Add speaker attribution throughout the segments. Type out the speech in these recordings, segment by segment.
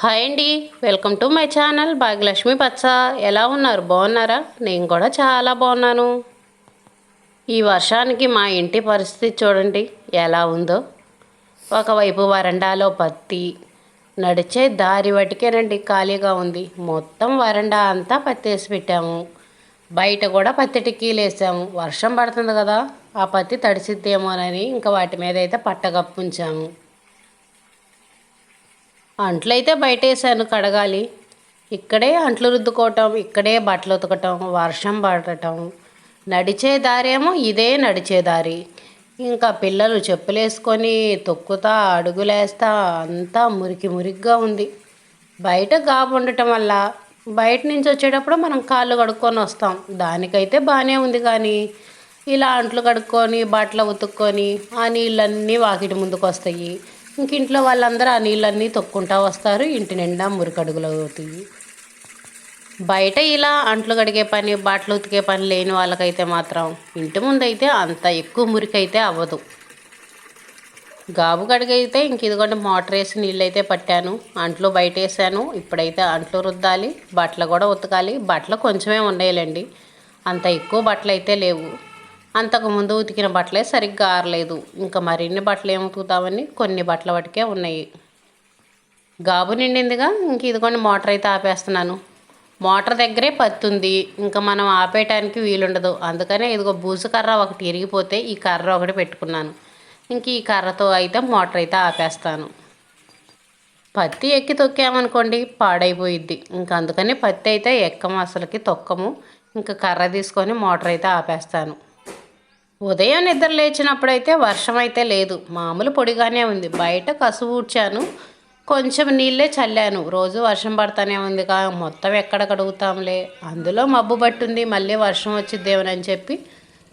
Speaker 1: Hi అండి. Welcome to my channel Bhagyalakshmi పచ్చ. ఎలా ఉన్నారు? బాగున్నారా? నేను కూడా చాలా బాగున్నాను. ఈ వర్షానికి మా ఇంటి పరిస్థితి చూడండి. ఎలా ఉందో. ఒకవైపు వరండాలో పత్తి నడిచే దారి వటికేనండి ఖాళీగా ఉంది. మొత్తం వరండా అంతా పత్తి వేసి పెట్టాము. బయట కూడా పత్తి టిక్కీలు వేసాము. వర్షం పడుతుంది కదా ఆ పత్తి తడిసిద్దేమోనని ఇంకా వాటి మీద అయితే పట్టగప్పు ఉంచాము అంట్లు అయితే బయట వేసాను కడగాలి. ఇక్కడే అంట్లు రుద్దుకోవటం ఇక్కడే బట్టలు ఉతకటం వర్షం పడటం. నడిచే దారేమో ఇదే నడిచే దారి. ఇంకా పిల్లలు చెప్పులు వేసుకొని తొక్కుతా అడుగులేస్తా అంతా మురికి మురికిగా ఉంది. బయట గాబు ఉండటం వల్ల బయట నుంచి వచ్చేటప్పుడు మనం కాళ్ళు కడుక్కొని వస్తాం. దానికైతే బాగానే ఉంది కానీ ఇలా అంట్లు కడుక్కొని బట్టలు ఉతుక్కొని ఆ నీళ్ళన్నీ వాకిటి ముందుకు వస్తాయి ఇంక ఇంట్లో వాళ్ళందరూ ఆ నీళ్ళన్నీ తొక్కుంటా వస్తారు. ఇంటి నిండా మురికడుగులు అవుతాయి. బయట ఇలా అంట్లు కడిగే పని బట్టలు ఉతికే పని లేని వాళ్ళకైతే మాత్రం ఇంటి ముందైతే అంత ఎక్కువ మురికైతే అవ్వదు. గాబు కడిగైతే ఇంక ఇదిగోండి మోటార్ వేసి నీళ్ళు అయితే పట్టాను. అంట్లు బయట వేసాను ఇప్పుడైతే అంట్లు రుద్దాలి బట్టలు కూడా ఉతకాలి. బట్టలు కొంచెమే ఉండేయాలండి. అంత ఎక్కువ బట్టలు అయితే లేవు. అంతకు ముందు ఉతికిన బట్టలే సరిగ్గా ఆరలేదు. ఇంకా మరిన్ని బట్టలు ఏమి ఉతుకుతామని కొన్ని బట్టల వాటికే ఉన్నాయి. గాబు నిండిందిగా ఇంక ఇదిగోండి మోటార్ అయితే ఆపేస్తున్నాను. మోటార్ దగ్గరే పత్తి ఉంది ఇంకా మనం ఆపేయటానికి వీలుండదు. అందుకనే ఇదిగో బూజు కర్ర ఒకటి ఇరిగిపోతే ఈ కర్ర ఒకటి పెట్టుకున్నాను. ఇంక ఈ కర్రతో అయితే మోటార్ అయితే ఆపేస్తాను. పత్తి ఎక్కి తొక్కామనుకోండి పాడైపోయిద్ది. ఇంకా అందుకని పత్తి అయితే ఎక్కము అసలుకి తొక్కము. ఇంకా కర్ర తీసుకొని మోటార్ అయితే ఆపేస్తాను. ఉదయం నిద్ర లేచినప్పుడైతే వర్షం అయితే లేదు. మామూలు పొడిగానే ఉంది. బయట కసువు ఊడ్చాను. కొంచెం నీళ్ళే చల్లాను. రోజు వర్షం పడతానే ఉంది కా మొత్తం ఎక్కడ కడుగుతాంలే. అందులో మబ్బు పట్టుంది. మళ్ళీ వర్షం వచ్చిద్దేమని చెప్పి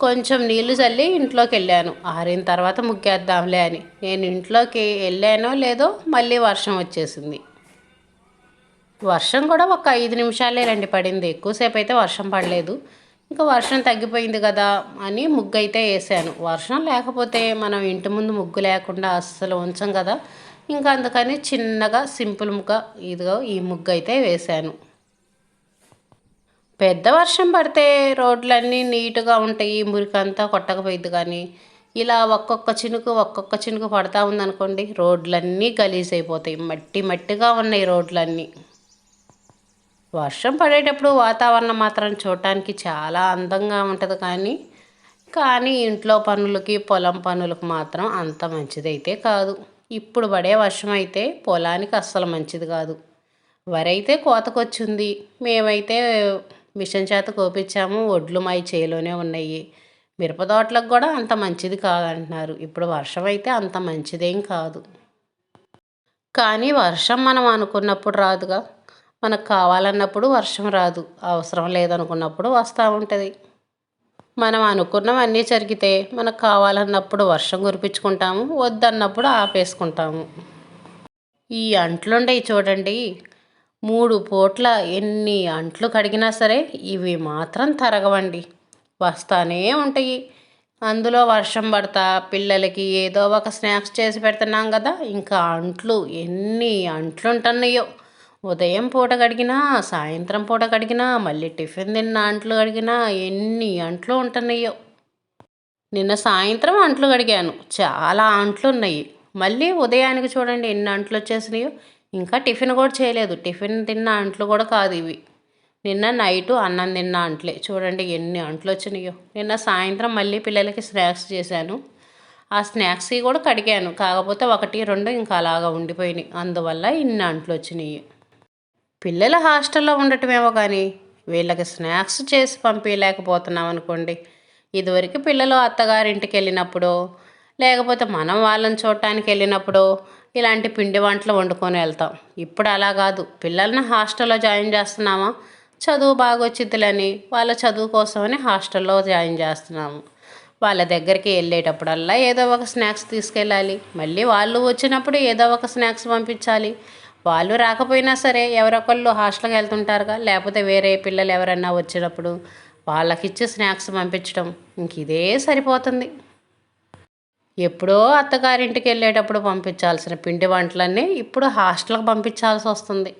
Speaker 1: కొంచెం నీళ్ళు చల్లి ఇంట్లోకి వెళ్ళాను ఆరిన తర్వాత ముగ్గేద్దాంలే అని. నేను ఇంట్లోకి వెళ్ళానో లేదో మళ్ళీ వర్షం వచ్చేసింది. వర్షం కూడా ఒక ఐదు నిమిషాలే రండి పడింది. ఎక్కువసేపు అయితే వర్షం పడలేదు. ఇంకా వర్షం తగ్గిపోయింది కదా అని ముగ్గు అయితే వేసాను. వర్షం లేకపోతే మనం ఇంటి ముందు ముగ్గు లేకుండా అస్సలు ఉంచం కదా. ఇంకా అందుకని చిన్నగా సింపుల్గా ఇదిగో ఈ ముగ్గు అయితే వేశాను పెద్ద వర్షం పడితే రోడ్లన్నీ నీట్గా ఉంటాయి మురికంతా కొట్టకపోయింది కానీ ఇలా ఒక్కొక్క చినుకు ఒక్కొక్క చినుకు పడతా ఉందనుకోండి రోడ్లన్నీ గలీజ్ అయిపోతాయి మట్టి మట్టిగా ఉన్నాయి రోడ్లన్నీ. వర్షం పడేటప్పుడు వాతావరణం మాత్రం చూడటానికి చాలా అందంగా ఉంటుంది కానీ కానీ ఇంట్లో పనులకి పొలం పనులకు మాత్రం అంత మంచిదైతే కాదు. ఇప్పుడు పడే వర్షం అయితే పొలానికి అస్సలు మంచిది కాదు. వరైతే కోతకొచ్చింది. మేమైతే మిషన్ చేత కోపించాము. ఒడ్లు మై చేలోనే ఉన్నాయి. మిరప తోటలకు కూడా అంత మంచిది కాదంటున్నారు. ఇప్పుడు వర్షం అయితే అంత మంచిదేం కాదు. కానీ వర్షం మనం అనుకున్నప్పుడు రాదుగా. మనకు కావాలన్నప్పుడు వర్షం రాదు అవసరం లేదనుకున్నప్పుడు వస్తూ ఉంటుంది. మనం అనుకున్నవన్నీ జరిగితే మనకు కావాలన్నప్పుడు వర్షం కురిపించుకుంటాము వద్దన్నప్పుడు ఆపేసుకుంటాము. ఈ అంట్లుండయి చూడండి. మూడు పూట్ల ఎన్ని అంట్లు కడిగినా సరే ఇవి మాత్రం తరగవండి. వస్తానే ఉంటాయి. అందులో వర్షం పడతా పిల్లలకి ఏదో ఒక స్నాక్స్ చేసి పెడుతున్నాం కదా ఇంకా అంట్లు ఎన్ని అంట్లు ఉంటున్నాయో ఉదయం పూట కడిగినా సాయంత్రం పూట కడిగినా మళ్ళీ టిఫిన్ తిన్న అంట్లు కడిగినా ఎన్ని అంట్లు ఉంటున్నాయో. నిన్న సాయంత్రం అంట్లు కడిగాను. చాలా అంట్లు ఉన్నాయి. మళ్ళీ ఉదయానికి చూడండి ఎన్ని అంట్లు వచ్చేసినాయో. ఇంకా టిఫిన్ కూడా చేయలేదు. టిఫిన్ తిన్న అంట్లు కూడా కాదు ఇవి. నిన్న నైటు అన్నం తిన్న అంట్లే. చూడండి ఎన్ని అంట్లు వచ్చినాయో. నిన్న సాయంత్రం మళ్ళీ పిల్లలకి స్నాక్స్ చేశాను. ఆ స్నాక్స్ కూడా కడిగాను. కాకపోతే ఒకటి రెండు ఇంకా అలాగా ఉండిపోయినాయి. అందువల్ల ఇన్ని అంట్లు వచ్చినాయి. పిల్లల హాస్టల్లో ఉండటమేమో కానీ వీళ్ళకి స్నాక్స్ చేసి పంపించలేకపోతున్నాం అనుకోండి ఇదివరకు పిల్లలు అత్తగారింటికి వెళ్ళినప్పుడు లేకపోతే మనం వాళ్ళని చూడటానికి వెళ్ళినప్పుడు ఇలాంటి పిండి వంటలు వండుకొని వెళ్తాం. ఇప్పుడు అలా కాదు. పిల్లల్ని హాస్టల్లో జాయిన్ చేస్తున్నామా? చదువు బాగా వచ్చిద్దులని వాళ్ళ చదువు కోసమని హాస్టల్లో జాయిన్ చేస్తున్నాము. వాళ్ళ దగ్గరికి వెళ్ళేటప్పుడల్లా ఏదో ఒక స్నాక్స్ తీసుకెళ్ళాలి. మళ్ళీ వాళ్ళు వచ్చినప్పుడు ఏదో ఒక స్నాక్స్ పంపించాలి. వాళ్ళు రాకపోయినా సరే ఎవరొకళ్ళు హాస్టల్కి వెళ్తుంటారుగా లేకపోతే వేరే పిల్లలు ఎవరన్నా వచ్చినప్పుడు వాళ్ళకి ఇచ్చి స్నాక్స్ పంపించడం ఇంక ఇదే సరిపోతుంది. ఎప్పుడో అత్తగారింటికి వెళ్ళేటప్పుడు పంపించాల్సిన పిండి వంటలన్నీ ఇప్పుడు హాస్టల్కి పంపించాల్సి వస్తుంది.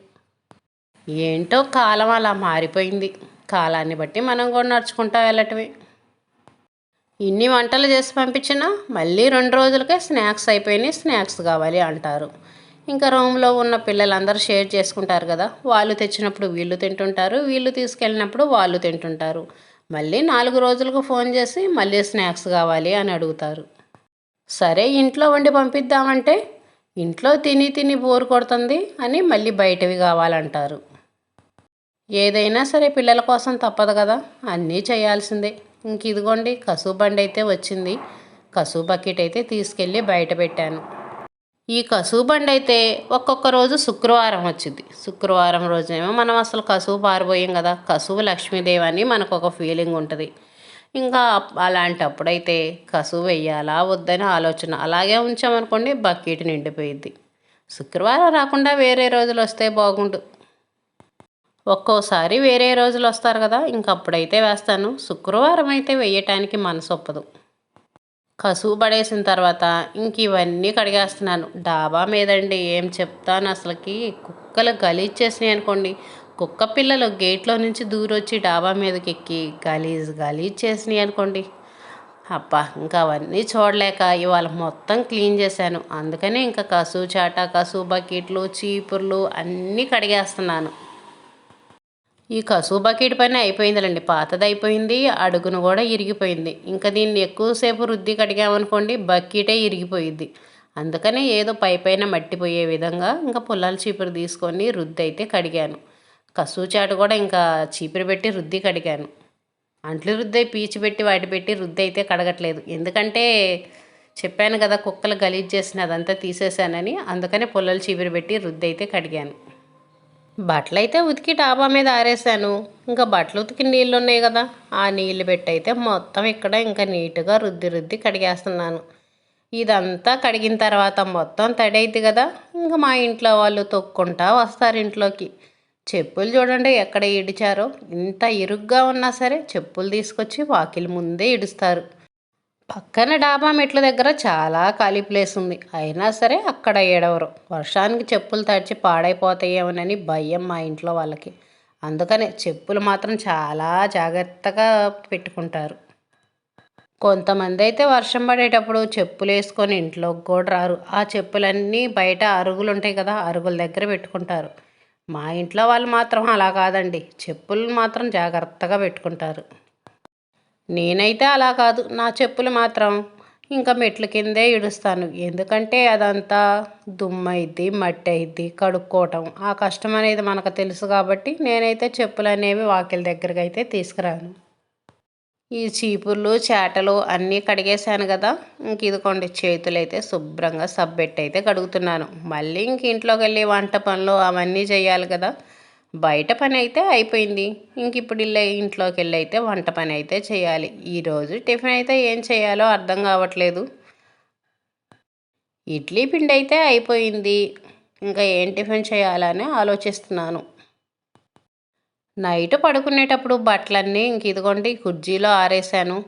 Speaker 1: ఏంటో కాలం అలా మారిపోయింది. కాలాన్ని బట్టి మనం కూడా నడుచుకుంటా వెళ్ళటమే. ఇన్ని వంటలు చేసి పంపించినా మళ్ళీ రెండు రోజులకే స్నాక్స్ అయిపోయినాయి స్నాక్స్ కావాలి అంటారు. ఇంకా రూమ్లో ఉన్న పిల్లలందరూ షేర్ చేసుకుంటారు కదా వాళ్ళు తెచ్చినప్పుడు వీళ్ళు తింటుంటారు వీళ్ళు తీసుకెళ్ళినప్పుడు వాళ్ళు తింటుంటారు. మళ్ళీ నాలుగు రోజులకు ఫోన్ చేసి మళ్ళీ స్నాక్స్ కావాలి అని అడుగుతారు. సరే ఇంట్లో వండి పంపిద్దామంటే ఇంట్లో తిని తిని బోరు కొడుతుంది అని మళ్ళీ బయటవి కావాలంటారు. ఏదైనా సరే పిల్లల కోసం తప్పదు కదా అన్నీ చేయాల్సిందే. ఇంక ఇదిగోండి కసువు బండి అయితే వచ్చింది. కసువు బకెట్ అయితే తీసుకెళ్ళి బయట పెట్టాను. ఈ కసువు బండి అయితే ఒక్కొక్క రోజు శుక్రవారం వచ్చింది శుక్రవారం రోజేమో మనం అసలు కసువు పారిపోయాం కదా. కసువు లక్ష్మీదేవి అని మనకు ఒక ఫీలింగ్ ఉంటుంది. ఇంకా అలాంటప్పుడైతే కసువు వెయ్యాలా వద్దని ఆలోచన అలాగే ఉంచామనుకోండి బకెట్ నిండిపోయింది శుక్రవారం రాకుండా వేరే రోజులు వస్తే బాగుండు. ఒక్కోసారి వేరే రోజులు వస్తారు కదా ఇంకప్పుడైతే వేస్తాను. శుక్రవారం అయితే వేయటానికి మనసు ఒప్పదు కసువు పడేసిన తర్వాత ఇంక ఇవన్నీ కడిగేస్తున్నాను. డాబా మీదండి ఏం చెప్తాను అసలుకి? కుక్కలు గలీజ్ అనుకోండి. కుక్క పిల్లలు గేట్లో నుంచి దూరొచ్చి డాబా మీదకి ఎక్కి గలీజ్ గలీజ్ చేసినాయి అనుకోండి. అబ్బా ఇంకా అవన్నీ చూడలేక ఇవాళ మొత్తం క్లీన్ చేశాను. అందుకనే ఇంకా కసువు చాట కసువు బకెట్లు చీపుర్లు అన్నీ కడిగేస్తున్నాను. ఈ కసువు బకెట్ పని అయిపోయిందిలండి. పాతది అయిపోయింది అడుగును కూడా ఇరిగిపోయింది. ఇంకా దీన్ని ఎక్కువసేపు రుద్ది కడిగామనుకోండి బకెటే ఇరిగిపోయింది అందుకనే ఏదో పై పైన మట్టిపోయే విధంగా ఇంకా పుల్లల చీపురు తీసుకొని రుద్ది అయితే కడిగాను. కసువు చాటు కూడా ఇంకా చీపురు పెట్టి రుద్ది కడిగాను. అంట్లు రుద్ది పీచి పెట్టి వాటి పెట్టి రుద్ది అయితే కడగట్లేదు. ఎందుకంటే చెప్పాను కదా కుక్కలు గలీజ్ చేసిన అదంతా తీసేసానని అందుకనే పొలాలు చీపురు పెట్టి రుద్ది అయితే కడిగాను. బట్టలైతే ఉతికి డాబా మీద ఆరేసాను ఇంకా బట్టలు ఉతికి నీళ్ళు ఉన్నాయి కదా ఆ నీళ్ళు పెట్టి అయితే మొత్తం ఇక్కడ ఇంకా నీట్గా రుద్ది రుద్ది కడిగేస్తున్నాను. ఇదంతా కడిగిన తర్వాత మొత్తం తడైద్ది కదా ఇంకా మా ఇంట్లో వాళ్ళు తొక్కుంటా వస్తారు ఇంట్లోకి. చెప్పులు చూడండి ఎక్కడ ఇడిచారో ఇంత ఇరుగ్గా ఉన్నా సరే చెప్పులు తీసుకొచ్చి వాకిలి ముందే ఇడుస్తారు. పక్కన డాబా మెట్ల దగ్గర చాలా ఖాళీ ప్లేస్ ఉంది. అయినా సరే అక్కడ ఏడవరు. వర్షానికి చెప్పులు తడిచి పాడైపోతాయేమోనని భయం మా ఇంట్లో వాళ్ళకి. అందుకనే చెప్పులు మాత్రం చాలా జాగ్రత్తగా పెట్టుకుంటారు. కొంతమంది అయితే వర్షం పడేటప్పుడు చెప్పులు వేసుకొని ఇంట్లోకి కూడా రారు. ఆ చెప్పులన్నీ బయట అరుగులు ఉంటాయి కదా అరుగుల దగ్గర పెట్టుకుంటారు. మా ఇంట్లో వాళ్ళు మాత్రం అలా కాదండి. చెప్పులు మాత్రం జాగ్రత్తగా పెట్టుకుంటారు. నేనైతే అలా కాదు. నా చెప్పులు మాత్రం ఇంకా మెట్ల కిందే ఇడుస్తాను. ఎందుకంటే అదంతా దుమ్మైద్ది మట్టి అయిద్ది కడుక్కోవటం. ఆ కష్టం అనేది మనకు తెలుసు కాబట్టి నేనైతే చెప్పులు అనేవి వాకిల దగ్గరికి అయితే తీసుకురాను. ఈ చీపుర్లు చేటలు అన్నీ కడిగేశాను కదా. ఇంక ఇదికోండి చేతులు అయితే శుభ్రంగా సబ్బెట్టి అయితే కడుగుతున్నాను. మళ్ళీ ఇంక ఇంట్లోకి వెళ్ళి వంట పనులు అవన్నీ చేయాలి కదా. బయట పని అయితే అయిపోయింది. ఇంక ఇప్పుడు ఇల్లు ఇంట్లోకి వెళ్ళి అయితే వంట పని అయితే చేయాలి. ఈరోజు టిఫిన్ అయితే ఏం చేయాలో అర్థం కావట్లేదు. ఇడ్లీ పిండి అయితే అయిపోయింది. ఇంకా ఏం టిఫిన్ చేయాలని ఆలోచిస్తున్నాను. నైట్ పడుకునేటప్పుడు బట్టలన్నీ ఇంక ఇదిగోండి కుర్జీలో ఆరేసాను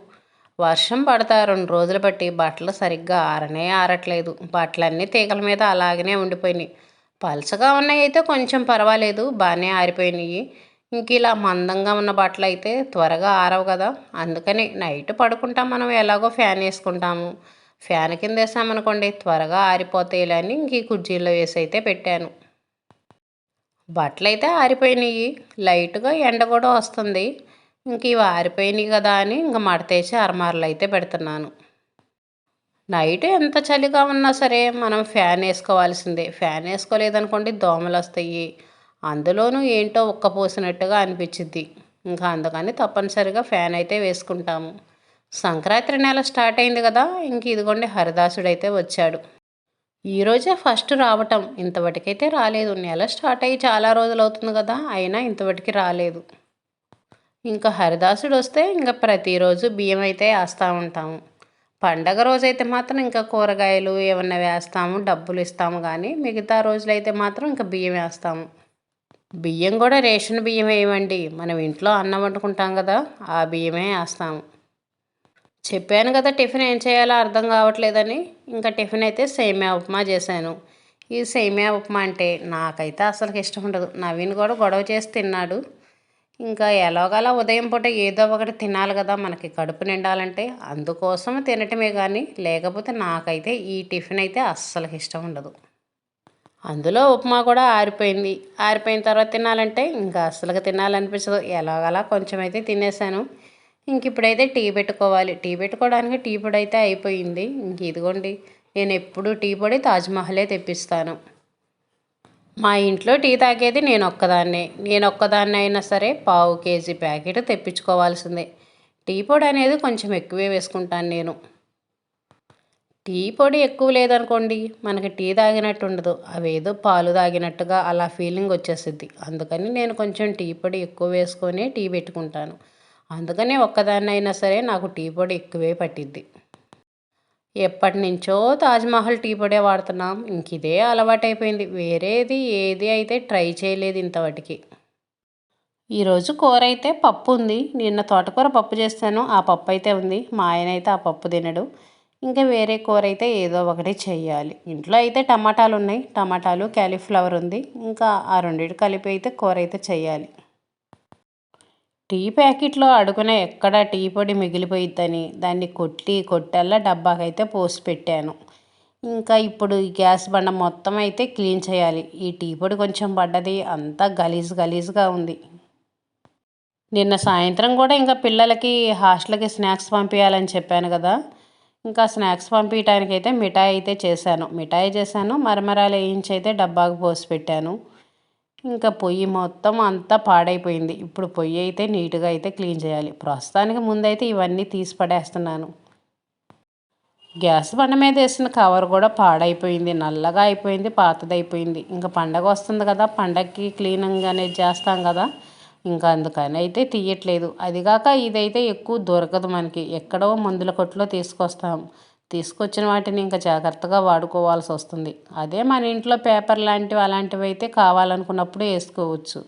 Speaker 1: వర్షం పడతా రెండు రోజులు బట్టి బట్టలు సరిగ్గా ఆరనే ఆరట్లేదు. బట్టలన్నీ తీగల మీద అలాగనే ఉండిపోయినాయి. పలచగా ఉన్నాయి అయితే కొంచెం పర్వాలేదు బాగానే ఆరిపోయినాయి. ఇంక ఇలా మందంగా ఉన్న బట్టలు అయితే త్వరగా ఆరవు కదా అందుకని నైట్ పడుకుంటాం మనం ఎలాగో ఫ్యాన్ వేసుకుంటాము ఫ్యాన్ కింద వేసామనుకోండి త్వరగా ఆరిపోతాయి అని ఇంక ఈ కుర్చీలో వేసి అయితే పెట్టాను. బట్టలు అయితే ఆరిపోయినాయి. లైట్గా ఎండ కూడా వస్తుంది. ఇంక ఇవి ఆరిపోయినాయి కదా అని ఇంక మడతేసి అరమార్లు అయితే పెడుతున్నాను. నైట్ ఎంత చలిగా ఉన్నా సరే మనం ఫ్యాన్ వేసుకోవాల్సిందే. ఫ్యాన్ వేసుకోలేదనుకోండి దోమలు వస్తాయి. అందులోనూ ఏంటో ఉక్కపోసినట్టుగా అనిపించింది ఇంకా అందుకని తప్పనిసరిగా ఫ్యాన్ అయితే వేసుకుంటాము. సంక్రాంతి నెల స్టార్ట్ అయింది కదా ఇంక ఇదిగోండి హరిదాసుడు అయితే వచ్చాడు ఈరోజే ఫస్ట్ రావటం. ఇంతవటికైతే రాలేదు. నెల స్టార్ట్ అయ్యి చాలా రోజులు అవుతుంది కదా అయినా ఇంతవటికి రాలేదు. ఇంకా హరిదాసుడు వస్తే ఇంకా ప్రతిరోజు బియ్యం అయితే వేస్తూ ఉంటాము. పండగ రోజైతే మాత్రం ఇంకా కూరగాయలు ఏమన్నా వేస్తాము డబ్బులు ఇస్తాము కానీ మిగతా రోజులైతే మాత్రం ఇంకా బియ్యం వేస్తాము. బియ్యం కూడా రేషన్ బియ్యం వేయమండి మనం ఇంట్లో అన్నం వండుకుంటాం కదా ఆ బియ్యమే వేస్తాము. చెప్పాను కదా టిఫిన్ ఏం చేయాలో అర్థం కావట్లేదని ఇంకా టిఫిన్ అయితే సేమియా ఉప్మా చేశాను. ఈ సేమియా ఉప్మా అంటే నాకైతే అసలు ఇష్టం ఉండదు. నవీన్ కూడా గొడవ చేసి తిన్నాడు. ఇంకా ఎలాగలా ఉదయం పూట ఏదో ఒకటి తినాలి కదా మనకి కడుపు నిండాలంటే. అందుకోసం తినటమే కానీ లేకపోతే నాకైతే ఈ టిఫిన్ అయితే అస్సలకి ఇష్టం ఉండదు. అందులో ఉప్మా కూడా ఆరిపోయింది. ఆరిపోయిన తర్వాత తినాలంటే ఇంకా అస్సలుగా తినాలనిపించదు. ఎలాగలా కొంచెం అయితే తినేసాను. ఇంక ఇప్పుడైతే టీ పెట్టుకోవాలి. టీ పెట్టుకోవడానికి టీ పొడి అయితే అయిపోయింది. ఇంక ఇదిగోండి నేను ఎప్పుడు టీ పొడి తాజ్మహలే తెప్పిస్తాను. మా ఇంట్లో టీ తాగేది నేను ఒక్కదాన్నే నేను ఒక్కదాన్నే అయినా సరే పావు కేజీ ప్యాకెట్ తెప్పించుకోవాల్సిందే. టీ పొడి అనేది కొంచెం ఎక్కువే వేసుకుంటాను నేను. టీ పొడి ఎక్కువ లేదనుకోండి మనకి టీ తాగినట్టు ఉండదు అవేదో పాలు తాగినట్టుగా అలా ఫీలింగ్ వచ్చేస్తుంది అందుకని నేను కొంచెం టీ పొడి ఎక్కువ వేసుకొని టీ పెట్టుకుంటాను. అందుకనే ఒక్కదాన్నైనా సరే నాకు టీ పొడి ఎక్కువే పట్టిద్ది. ఎప్పటి నుంచో తాజ్మహల్ టీ పొడే వాడుతున్నాం. ఇంక ఇదే అలవాటైపోయింది. వేరేది ఏది అయితే ట్రై చేయలేదు ఇంతవటికి. ఈరోజు కూర అయితే పప్పు ఉంది. నిన్న తోటకూర పప్పు చేస్తాను. ఆ పప్పు అయితే ఉంది. మా ఆయన అయితే ఆ పప్పు తినడు. ఇంకా వేరే కూర అయితే ఏదో ఒకటి చేయాలి ఇంట్లో అయితే టమాటాలు ఉన్నాయి టమాటాలు క్యాలీఫ్లవర్ ఉంది. ఇంకా ఆ రెండింటి కలిపి అయితే కూర అయితే చేయాలి టీ ప్యాకెట్లో అడుగున ఎక్కడ టీ పొడి మిగిలిపోయిద్దని దాన్ని కొట్టి కొట్టల్లా డబ్బాకైతే పోసి పెట్టాను. ఇంకా ఇప్పుడు ఈ గ్యాస్ బండ మొత్తం అయితే క్లీన్ చేయాలి. ఈ టీ పొడి కొంచెం పడ్డది. అంతా గలీజ్ గలీజ్గా ఉంది. నిన్న సాయంత్రం కూడా ఇంకా పిల్లలకి హాస్టల్కి స్నాక్స్ పంపించాలని చెప్పాను కదా. ఇంకా స్నాక్స్ పంపించడానికి అయితే మిఠాయి అయితే చేశాను. మిఠాయి చేశాను. మరమరాలు వేయించి అయితే డబ్బాకు పోసి పెట్టాను. ఇంకా పొయ్యి మొత్తం అంతా పాడైపోయింది. ఇప్పుడు పొయ్యి అయితే నీట్గా అయితే క్లీన్ చేయాలి. ప్రస్తుతానికి ముందైతే ఇవన్నీ తీసి పడేస్తున్నాను. గ్యాస్ బండ మీద వేసిన కవర్ కూడా పాడైపోయింది. నల్లగా అయిపోయింది పాతదైపోయింది. ఇంకా పండగ వస్తుంది కదా పండగకి క్లీనింగ్ అనేది చేస్తాం కదా. ఇంకా అందుకని అయితే తీయట్లేదు. అదిగాక ఇదైతే ఎక్కువ దొరకదు మనకి. ఎక్కడో మందుల కొట్లో తీసుకొస్తాం. తీసుకొచ్చిన వాటిని ఇంకా జాగ్రత్తగా వాడుకోవాల్సి వస్తుంది. అదే మన ఇంట్లో పేపర్ లాంటివి అలాంటివి అయితే కావాలనుకున్నప్పుడు వేసుకోవచ్చు.